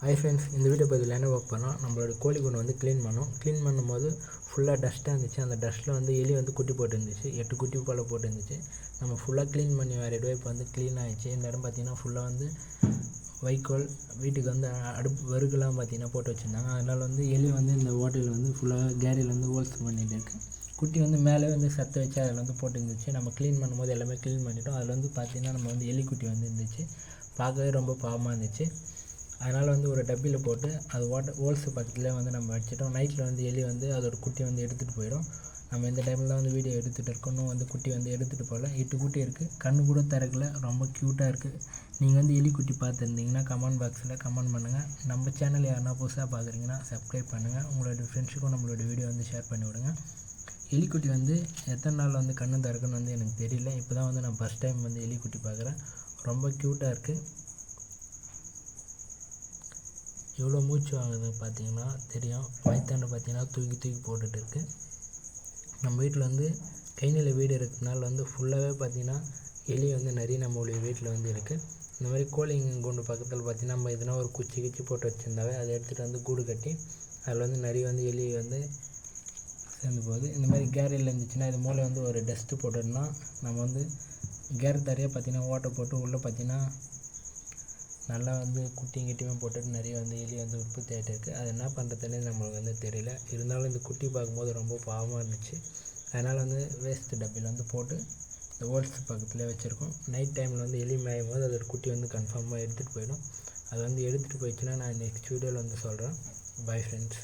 Hi friends இந்த video பதிவில் என்ன ஒர்க் பண்ணோம் நம்மளோட கோழி கொண்டு வந்து க்ளீன் பண்ணோம். க்ளீன் பண்ணும்போது ஃபுல்லாக டஸ்ட்டாக இருந்துச்சு. அந்த டஸ்ட்டில் வந்து எலி வந்து குட்டி போட்டுருந்துச்சு. எட்டு குட்டி போல் போட்டுருந்துச்சு. நம்ம ஃபுல்லாக க்ளீன் பண்ணி வேறு இப்போ வந்து க்ளீன் ஆகிடுச்சு இந்த இடம் பார்த்திங்கன்னா ஃபுல்லாக வந்து வைக்கோல் வீட்டுக்கு வந்து அடுப்பு வறுக்கெல்லாம் பார்த்திங்கன்னா போட்டு வச்சுருந்தாங்க. அதனால் வந்து எலி வந்து இந்த ஹோட்டலில் வந்து ஃபுல்லாக கேரியில் வந்து ஹோல்ஸ் பண்ணிகிட்டு இருக்குது குட்டி வந்து மேலே வந்து சத்து வச்சு அதில் வந்து போட்டுருந்துச்சு. நம்ம க்ளீன் பண்ணும்போது எல்லாமே க்ளீன் பண்ணிட்டோம். அதில் வந்து பார்த்திங்கன்னா நம்ம வந்து எலி குட்டி வந்து இருந்துச்சு. பார்க்கவே ரொம்ப பாவமாக இருந்துச்சு. அதனால் வந்து ஒரு டப்பியில் போட்டு அது ஓட்ட ஹோல்ஸு பக்கத்துலேயே வந்து நம்ம வச்சுட்டோம். நைட்டில் வந்து எலி வந்து அதோட குட்டி வந்து எடுத்துகிட்டு போயிடும். நம்ம இந்த டைமில் தான் வந்து வீடியோ எடுத்துகிட்டு இருக்கோம். இன்னும் வந்து குட்டி வந்து எடுத்துகிட்டு போகல. எட்டு குட்டி இருக்குது கண்ணு கூட திறக்கல. ரொம்ப க்யூட்டாக இருக்குது நீங்கள் வந்து எலி குட்டி பார்த்துருந்தீங்கன்னா கமெண்ட் பாக்ஸில் கமெண்ட் பண்ணுங்கள் நம்ம சேனல் யாருனா புதுசாக பார்க்குறீங்கன்னா சப்ஸ்கிரைப் பண்ணுங்கள் உங்களோட ஃப்ரெண்ட்ஸுக்கும் நம்மளோட வீடியோ வந்து ஷேர் பண்ணி விடுங்க. எலிக்குட்டி வந்து எத்தனை நாள் வந்து கண்ணு திறக்குன்னு வந்து எனக்கு தெரியல. இப்போ தான் வந்து நான் ஃபஸ்ட் டைம் வந்து எலிக்குட்டி பார்க்குறேன். ரொம்ப க்யூட்டாக இருக்குது எவ்வளோ மூச்சு வாங்குது பார்த்தீங்கன்னா தெரியும். வயிற்றாண்ட பார்த்தீங்கன்னா தூக்கி தூக்கி போட்டுட்டு இருக்கு. நம்ம வீட்டில் வந்து கைநிலை வீடு இருக்கிறதுனால வந்து ஃபுல்லாகவே பார்த்தீங்கன்னா எலி வந்து நிறைய நம்மளுடைய வீட்டில் வந்து இருக்குது இந்த மாதிரி கோழிங்க கூண்டு பக்கத்தில் பார்த்திங்கன்னா நம்ம எதுனா ஒரு குச்சி குச்சி போட்டு வச்சுருந்தாவே அதை எடுத்துகிட்டு வந்து கூடு கட்டி அதில் வந்து நிறைய வந்து எலி வந்து சேர்ந்து போகுது இந்த மாதிரி கேரியில் இருந்துச்சுன்னா இது மூலம் வந்து ஒரு டஸ்ட்டு போட்டோம்னா நம்ம வந்து கேர் தரையாக பார்த்திங்கன்னா ஓட்டை போட்டு உள்ளே பார்த்திங்கன்னா நல்லா வந்து குட்டியும் கிட்டியுமே போட்டுட்டு நிறைய வந்து எலி வந்து உற்பத்தி ஆகிட்டு இருக்குது அது என்ன பண்ணுறதுன்னு நம்மளுக்கு வந்து தெரியல. இருந்தாலும் இந்த குட்டி பார்க்கும்போது ரொம்ப பாவமாக இருந்துச்சு. அதனால் வந்து வேஸ்ட் டப்பியில் வந்து போட்டு இந்த ஹோல்ஸ் பக்கத்துலேயே வச்சுருக்கோம். நைட் டைமில் வந்து எலி மேயும் போது அதோட குட்டி வந்து கன்ஃபார்மாக எடுத்துகிட்டு போயிடும். அது வந்து எடுத்துகிட்டு போயிடுச்சுன்னா நான் நெக்ஸ்ட் வீடியோவில் வந்து சொல்கிறேன் பை ஃப்ரெண்ட்ஸ்